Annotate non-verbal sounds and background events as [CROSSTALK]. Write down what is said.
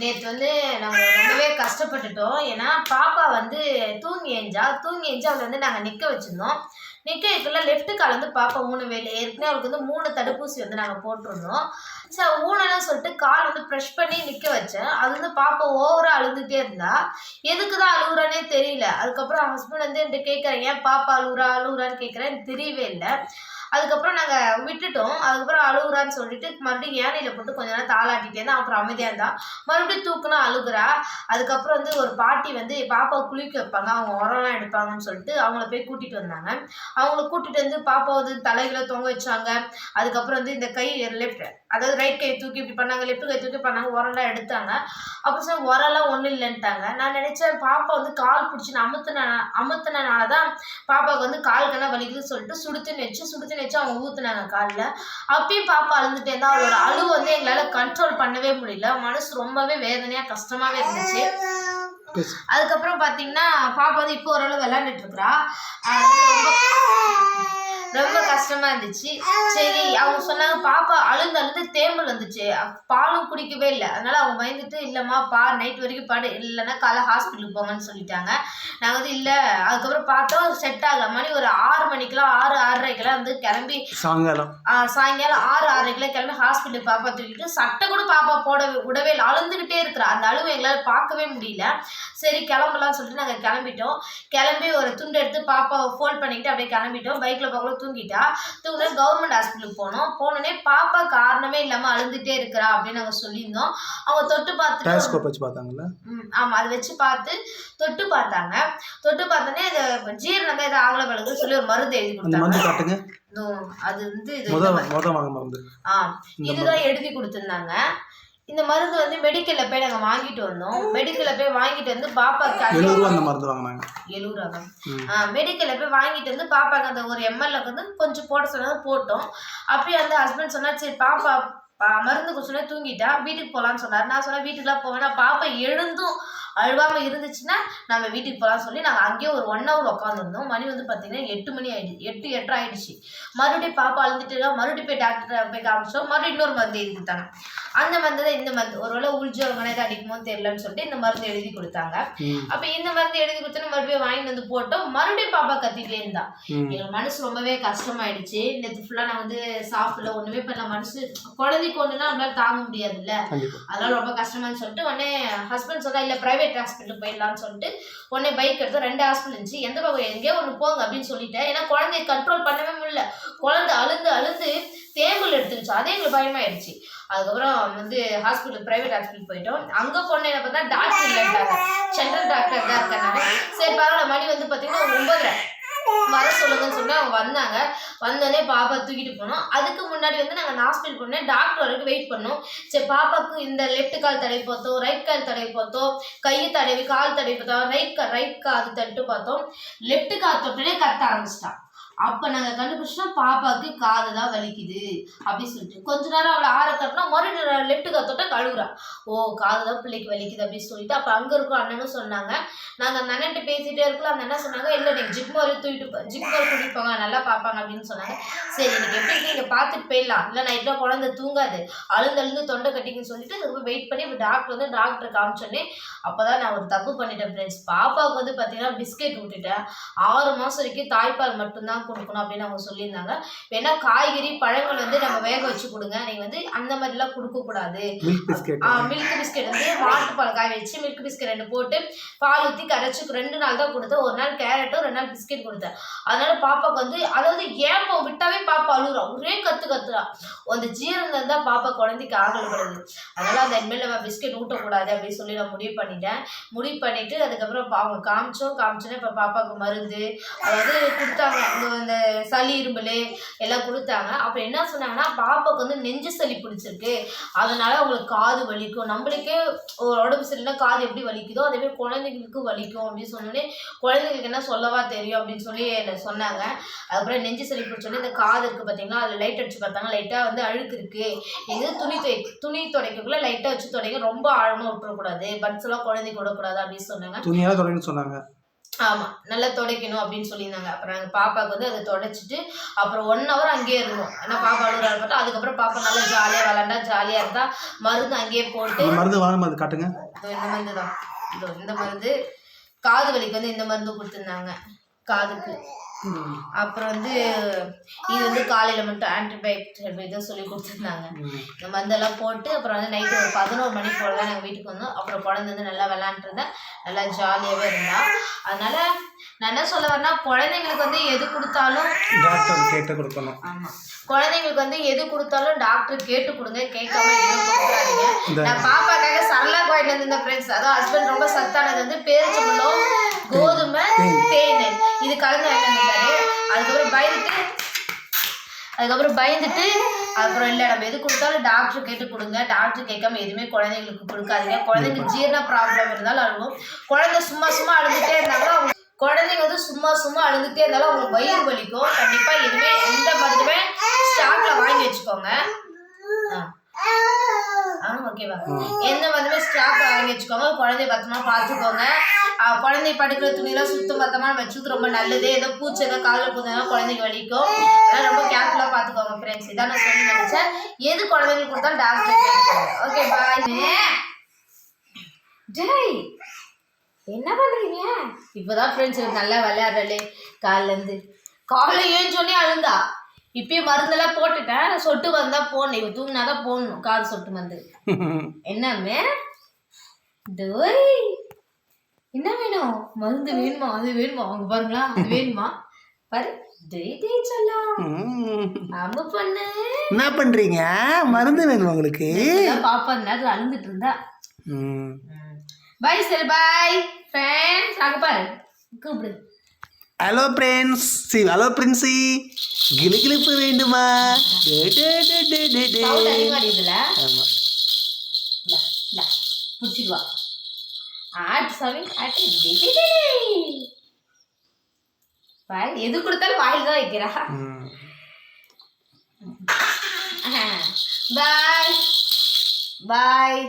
நேற்று வந்து நம்ம ரொம்பவே கஷ்டப்பட்டுட்டோம். ஏன்னா பாப்பா வந்து தூங்கி எஞ்சா தூங்கி எஞ்சா அவளை வந்து நாங்கள் நிற்க வச்சுருந்தோம். நிற்க வைக்கல லெஃப்ட் கால் வந்து பாப்பா மூணு வேலை ஏற்கனவே அவளுக்கு வந்து மூணு தடுப்பூசி வந்து நாங்கள் போட்டிருந்தோம். சரி ஊனன்னு சொல்லிட்டு கால் வந்து ப்ரெஷ் பண்ணி நிற்க வச்சேன். அது வந்து பாப்பா ஓவராக அழுதுகிட்டே இருந்தா. எதுக்கு தான் அழுகுறானே தெரியல. அதுக்கப்புறம் ஹஸ்பண்ட் வந்து என்கிட்ட கேட்குறேன் ஏன் பாப்பா அழுகுறா அழுகுறான்னு கேட்குறேன் தெரியவே இல்லை. அதுக்கப்புறம் நாங்கள் விட்டுட்டோம். அதுக்கப்புறம் அழுகுறான்னு சொல்லிட்டு மறுபடியும் ஏனையில் போட்டு கொஞ்ச நேரம் தாளாட்டிட்டே இருந்தா அப்புறம் அமைதியாக இருந்தா. மறுபடியும் தூக்குனா அழுகுறா. அதுக்கப்புறம் வந்து ஒரு பாட்டி வந்து பாப்பாவை குளிக்க வைப்பாங்க அவங்க உரம்லாம் எடுப்பாங்கன்னு சொல்லிட்டு அவங்கள போய் கூட்டிகிட்டு வந்தாங்க. அவங்கள கூட்டிகிட்டு வந்து பாப்பா வந்து தலைகளை தொங்க வச்சாங்க. அதுக்கப்புறம் வந்து இந்த கை லெஃப்ட் அதாவது ரைட் கை தூக்கி இப்படி பண்ணாங்க லெஃப்ட் கை தூக்கி பண்ணாங்க உரம்லாம் எடுத்தாங்க. அப்புறம் சார் உரம்லாம் ஒன்றும் இல்லைன்ட்டாங்க. நான் நினச்சேன் பாப்பா வந்து கால் பிடிச்சி அமுத்துன அமுத்துனனால தான் பாப்பாவுக்கு வந்து கால் கண்ணா வலிக்குதுன்னு சொல்லிட்டு சுடுத்துன்னு வச்சு சுடுத்துன்னு வச்சு அவங்க ஊற்றுனாங்க காலில். அப்பயும் பாப்பா அழுந்துட்டே இருந்தா அவளோட அழுவு வந்து எங்களால் கண்ட்ரோல் பண்ணவே முடியல. மனசு ரொம்பவே வேதனையாக கஷ்டமாகவே இருந்துச்சு. அதுக்கப்புறம் பார்த்தீங்கன்னா பாப்பா வந்து இப்போ ஓரளவு விளையாண்டுட்டு இருக்கிறா. ரொம்ப கஷ்டமா இருந்துச்சு. சரி அவங்க சொன்னாங்க பாப்பா அழுந்து அழுந்து தேம்பல் வந்துச்சு. பாலும் குடிக்கவே இல்லை. அதனால அவங்க பயந்துட்டு இல்லைம்மா பா நைட் வரைக்கும் பாடு. இல்லைன்னா காலை ஹாஸ்பிட்டலுக்கு போங்கன்னு சொல்லிட்டாங்க. நாங்கள் வந்து இல்லை. அதுக்கப்புறம் பார்த்தோம் செட் ஆகல. மணி ஒரு ஆறு மணிக்கெல்லாம் ஆறு ஆறரைக்கெல்லாம் வந்து கிளம்பி சாயங்காலம். ஆ, சாயங்காலம் ஆறு ஆறரைக்கெல்லாம் கிளம்பி ஹாஸ்பிட்டல் பாப்பா தூக்கிட்டு சட்டை கூட பாப்பா போட விடவே இல்லை. அழுந்துக்கிட்டே இருக்கிறா. அந்த அழுவை எங்களால் பார்க்கவே முடியல. சரி கிளம்பலாம்னு சொல்லிட்டு நாங்கள் கிளம்பிட்டோம். கிளம்பி ஒரு துண்டு எடுத்து பாப்பாவை ஃபோல்ட் பண்ணிக்கிட்டு அப்படியே கிளம்பிட்டோம். பைக்கில் போகல தூங்கிட்டா. தூங்கினா கவர்மெண்ட் ஹாஸ்பிட்டலுக்கு போனோம். போனோடனே பாப்பா காரணமே இல்லாமல் அழுந்துட்டே இருக்கிறா அப்படின்னு நாங்கள் சொல்லியிருந்தோம். அவங்க தொட்டு பார்த்துட்டு வச்சு பார்த்தாங்கல்ல ஆமாம் அதை வச்சு பார்த்து தொட்டு பார்த்தாங்க. தொட்டு பார்த்தோன்னே இது ஜீரணம் தான் இது ஆகல பழகுன்னு சொல்லி ஒரு மருந்து எழுதி கொடுத்தாங்க. அது வந்து இதுதான் எழுதி கொடுத்துருந்தாங்க. இந்த மருந்து வந்து மெடிக்கல்ல போய் நாங்கள் வாங்கிட்டு வந்தோம். மெடிக்கல்ல போய் வாங்கிட்டு வந்து பாப்பாக்கு எழுபது ரூபா அந்த மருந்து வாங்கினாங்க. எழுபது ம். ஆ மெடிக்கல்ல போய் வாங்கிட்டு வந்து பாப்பாக்கு அந்த ஒரு எம்எல்ஏ வந்து கொஞ்சம் போட சொன்னது போட்டோம். அப்படியே அந்த ஹஸ்பண்ட் சொன்னார் சரி பாப்பா பா- மருந்து குடிச்சோன்னே தூங்கிட்டா வீட்டுக்கு போகலான்னு சொன்னார். நான் சொன்னேன் வீட்டுக்குலாம் போவேனா. பாப்பா எழுந்தும் அழுவாம இருந்துச்சுன்னா நம்ம வீட்டுக்கு போகலாம்னு சொல்லி நாங்கள் அங்கேயே ஒரு ஒன் ஹவர் உட்காந்துருந்தோம் மணி வந்து பார்த்தீங்கன்னா எட்டு மணி ஆயிடுச்சு. எட்டு எட்டரை ஆயிடுச்சு. மறுபடியும் பாப்பா அழுந்துட்டு இருக்கா, மறுபடியும் போய் டாக்டர் போய் காமிச்சோம். மறுபடியும் இன்னொரு மருந்து எழுதி கொடுத்தாங்க. அந்த மருந்து தான் இந்த மருந்து ஒருவேளை உள்ஜோரம் எதாவது அடிக்குமோ தெரியலன்னு சொல்லிட்டு இந்த மருந்து எழுதி கொடுத்தாங்க. அப்ப இந்த மருந்து எழுதி கொடுத்தோன்னு மறுபடியும் வாங்கிட்டு வந்து போட்டோம். மறுபடியும் பாப்பா கத்திட்டே இருந்தா. ம். எங்களுக்கு மனசு ரொம்பவே கஷ்டமாயிடுச்சு. நேற்று ஃபுல்லா நான் வந்து சாப்பிடல ஒண்ணுமே பண்ணல. மனசு குழந்தைக்கு ஒண்ணுனா நம்மளால தாங்க முடியாதுல்ல. அதனால ரொம்ப கஷ்டமான்னு சொல்லிட்டு உடனே ஹஸ்பண்ட் சொன்னா இல்ல பிரைவேட் ஹாஸ்பிட்டல் போயிடலாம்னு சொல்லிட்டு உடனே பைக் எடுத்து ரெண்டு ஹாஸ்பிட்டல் இருந்துச்சு. எந்த பக்கம்? எங்கேயோ ஒன்று போங்க அப்படின்னு சொல்லிட்டேன். ஏன்னா குழந்தைய கண்ட்ரோல் பண்ணவே முடியல. குழந்தை அழுந்து அழுந்து தேம்பல் எடுத்துருச்சு. அதே எங்களுக்கு பயமாயிடுச்சு. அதுக்கப்புறம் வந்து ஹாஸ்பிட்டல் பிரைவேட் ஹாஸ்பிட்டல் போயிட்டோம். அங்க போன என்ன பார்த்தா டாக்டர் இல்லைன்றாங்க சென்ட்ரல் டாக்டர் தான் இருக்கனால சரி பரவாயில்ல. மணி வந்து பார்த்தீங்கன்னா ஒன்பதரை. வர சொல்லுங்கன்னு சொல்லிட்டு அவங்க வந்தாங்க. வந்தோடனே பாப்பா தூக்கிட்டு போனோம் அதுக்கு முன்னாடி வந்து நாங்கள் ஹாஸ்பிட்டல் போனோம் டாக்டர் வரைக்கும் வெயிட் பண்ணோம். சரி பாப்பாவுக்கு இந்த லெஃப்ட் கால் தடவி பார்த்தோம் ரைட் கால் தடவி பார்த்தோம் கை தடவி கால் தடவி பார்த்தோம் ரைட் கா ரைட் கால் தட்டு பார்த்தோம். லெஃப்ட் கால் தொட்டுனே கத்த ஆரம்பிச்சிட்டான். அப்போ நாங்கள் கண்டுபிடிச்சோம்னா பாப்பாவுக்கு காது தான் வலிக்குது அப்படின்னு சொல்லிட்டு. கொஞ்ச நேரம் அவளை ஆற கட்டினா மறுபடியும் லெஃப்ட் கத்தோட்ட கழுவுறா. ஓ காது தான் பிள்ளைக்கு வலிக்குது அப்படின்னு சொல்லிட்டு அப்போ அங்கே இருக்கும் அண்ணனும் சொன்னாங்க. நாங்கள் அந்த அண்ணன்ட்ட பேசிகிட்டே இருக்கலாம் அந்த அண்ணன் சொன்னாங்க இல்லை நீங்கள் ஜிப் தூக்கிட்டு ஜிப் வரை கூட்டிட்டு போங்க நல்லா பார்ப்பாங்க அப்படின்னு சொன்னாங்க. சரி எனக்கு எப்படி நீங்கள் பார்த்துட்டு போயிடலாம். இல்லை நைட்டில் குழந்தை தூங்காது. அழுந்து அழுந்து தொண்டை கட்டிங்கன்னு சொல்லிட்டு ரொம்ப வெயிட் பண்ணி இப்போ டாக்டர் வந்து டாக்டர் காமிச்சோன்னே அப்போ தான் நான் ஒரு தப்பு பண்ணிட்டேன் ஃப்ரெண்ட்ஸ் பாப்பாவுக்கு வந்து பார்த்தீங்கன்னா பிஸ்கெட் விட்டுட்டேன் ஆறு மாதம் வரைக்கும் தாய்ப்பால் மட்டும்தான் கொடுக்கணும் அப்படின்னு அவங்க சொல்லியிருந்தாங்க. வேணா காய்கறி பழங்கள் வந்து நம்ம வேக வச்சு கொடுங்க. நீங்கள் வந்து அந்த மாதிரிலாம் கொடுக்கக்கூடாது. மில்க் பிஸ்கெட் மில்க் பிஸ்கெட் வந்து மாட்டுப்பால் காய வச்சு மில்க் பிஸ்கெட் ரெண்டு போட்டு பால் ஊற்றி கரைச்சி ரெண்டு நாள் தான் கொடுத்தேன். ஒரு நாள் கேரட்டும் ரெண்டு நாள் பிஸ்கெட் கொடுத்தேன். அதனால பாப்பாக்கு வந்து அதாவது ஏப்பம் விட்டாவே பாப்பா அழுகுறா. ஒரே கத்து கத்துறா. அந்த ஜீரணம் தான் பாப்பா குழந்தைக்கு ஆகலப்படுது. அதனால அந்த இனிமேல் நம்ம பிஸ்கெட் ஊட்டக்கூடாது அப்படின்னு சொல்லி நான் முடிவு பண்ணிட்டேன். முடிவு பண்ணிட்டு அதுக்கப்புறம் அவங்க காமிச்சோம். காமிச்சோன்னே இப்போ பாப்பாவுக்கு மருந்து அதாவது கொடுத்தாங்க. இந்த இந்த சளி இரும்பலு எல்லாம் கொடுத்தாங்க. அப்புறம் என்ன சொன்னாங்கன்னா பாப்பாவுக்கு வந்து நெஞ்சு சளி பிடிச்சிருக்கு. அதனால அவங்களுக்கு காது வலிக்கும். நம்மளுக்கே ஒரு உடம்பு சரியில்லைனா காது எப்படி வலிக்குதோ அதே மாதிரி குழந்தைங்களுக்கு வலிக்கும் அப்படின்னு சொன்னோடனே குழந்தைங்களுக்கு என்ன சொல்லவா தெரியும் அப்படின்னு சொல்லி என்ன சொன்னாங்க. அதுக்கப்புறம் நெஞ்சு சளி பிடிச்சோன்னே இந்த காது இருக்குது பார்த்தீங்களா அதில் லைட் அடிச்சு பார்த்தாங்க. லைட்டாக வந்து அழுக்கு இருக்குது இது துணி துவை துணி துடைக்கக்குள்ள லைட்டாக வச்சு துடைக்க ரொம்ப ஆழமாக விட்டுறக்கூடாது. பட்ஸ் எல்லாம் குழந்தைக்கு விடக்கூடாது அப்படின்னு சொன்னாங்க. துணியெல்லாம் தொடங்கி சொன்னாங்க. ஆமா நல்லா துடைக்கணும் அப்படின்னு சொல்லியிருந்தாங்க. அப்புறம் எங்க பாப்பாவுக்கு வந்து அதை துடைச்சிட்டு அப்புறம் ஒன் ஹவர் அங்கேயே இருந்தோம். ஏன்னா பாப்பா அழுகுறா இருக்கட்டும் அதுக்கப்புறம் பாப்பா நல்லா ஜாலியா விளாண்டா ஜாலியா இருந்தா மருந்து அங்கேயே போட்டு மருந்து வாங்க மருந்து காட்டுங்க. இந்த மருந்து தான். இதோ இந்த மருந்து காது வலிக்கு வந்து இந்த மருந்து கொடுத்துருந்தாங்க. காதுக்கு. அப்புறம் வந்து இது வந்து காலையில மட்டும் ஆன்டிபயோட்டிக் இதை சொல்லி கொடுத்துருந்தாங்க. இந்த மருந்தெல்லாம் போட்டு அப்புறம் வந்து நைட்டு ஒரு பதினோரு மணி போல தான் நாங்கள் வீட்டுக்கு வந்தோம். அப்புறம் குழந்தை வந்து நல்லா விளாண்டுருந்தேன் நல்லா ஜாலியாகவே இருந்தா. அதனால நான் என்ன சொல்ல வரேன்னா குழந்தைங்களுக்கு வந்து எது கொடுத்தாலும் டாக்டர் கேட்டு கொடுக்கணும். ஆமா. குழந்தைங்களுக்கு வந்து எது கொடுத்தாலும் டாக்டர் கேட்டு கொடுங்க கேட்காம எதுவும் கொடுக்காதீங்க. இந்த- நான் பாப்பாக்காக சரளா கோயில் இருந்த ஃப்ரெண்ட்ஸ் அதான் ஹஸ்பண்ட் ரொம்ப சத்தானது வந்து பேரிச்சம்பழம் கோதுமை தேன். இது கலந்து வாங்கிட்டு அதுக்கப்புறம் பயந்துட்டு அதுக்கப்புறம் பயந்துட்டு அப்புறம் இல்லை நம்ம எது கொடுத்தாலும் டாக்டர் கேட்டு கொடுங்க. டாக்டர் கேட்காம எதுவுமே குழந்தைங்களுக்கு கொடுக்காதீங்க. குழந்தைங்க ஜீரண ப்ராப்ளம் இருந்தாலும் அழுகும் குழந்தை சும்மா சும்மா அழுதுகிட்டே இருந்தாலும் அவங்க குழந்தைங்க வந்து சும்மா சும்மா அழுதுகிட்டே இருந்தாலும் அவங்களுக்கு வயிறு வலிக்கும். கண்டிப்பாக எதுவுமே எந்த மருந்துமே ஸ்டாக்ல வாங்கி வச்சுக்கோங்க. ஆ. ஓகேவா எந்த மருந்துமே ஸ்டாக் வாங்கி வச்சுக்கோங்க. குழந்தைய பத்திரமா பார்த்துக்கோங்க. குழந்தை படுக்கிற துணியெல்லாம் சுத்தம் பத்தமா வச்சுக்கிறது ரொம்ப நல்லது. ஏதோ பூச்சி ஏதோ காலில் பூந்தா குழந்தைக்கு வலிக்கும். அதெல்லாம் ரொம்ப கேர்ஃபுல்லாக பார்த்துக்கோங்க ஃப்ரெண்ட்ஸ் இதான் நான் சொல்லி நினைச்சேன் எது குழந்தைங்களுக்கு கொடுத்தாலும் டாக்டர் ஓகே பாய் ஜெய் என்ன பண்றீங்க? இப்போதான் ஃப்ரெண்ட்ஸ் நல்லா விளையாடுறலே காலிலேருந்து காலைல சொல்லி அழுந்தா. இப்பயும் மருந்தெல்லாம் போட்டுட்டேன். சொட்டு வந்தா போடணும். இவ தூங்கினா தான் போடணும். காது சொட்டு மருந்து. [LAUGHS] என்னமே டோய். என்ன வேணும்? மருந்து வேணுமா? அது வேணுமா? அவங்க பாருங்களா. அது வேணுமா? பாரு என்ன பண்றீங்க? மருந்து வேணும் உங்களுக்கு. பாப்பா நேரத்துல அழுந்துட்டு இருந்தா. ம். பாய் சார் பாய் ஃப்ரெண்ட்ஸ் அங்க பாரு. கூப்பிடு. ஹலோ பிரின்ஸ் சி ஹலோ பிரின்சி கிளுகிளுப்பு வேண்டுமா? டே, டே, டே, டே, டே, டே. சவுண்ட் அதிகமா இதுல ஆமா. பிடிச்சிட்டு வா ஆட்டு சாமி டேய். பாய் எது கொடுத்தாலும் வாயில் தான் வைக்கிறா. பாய் பாய்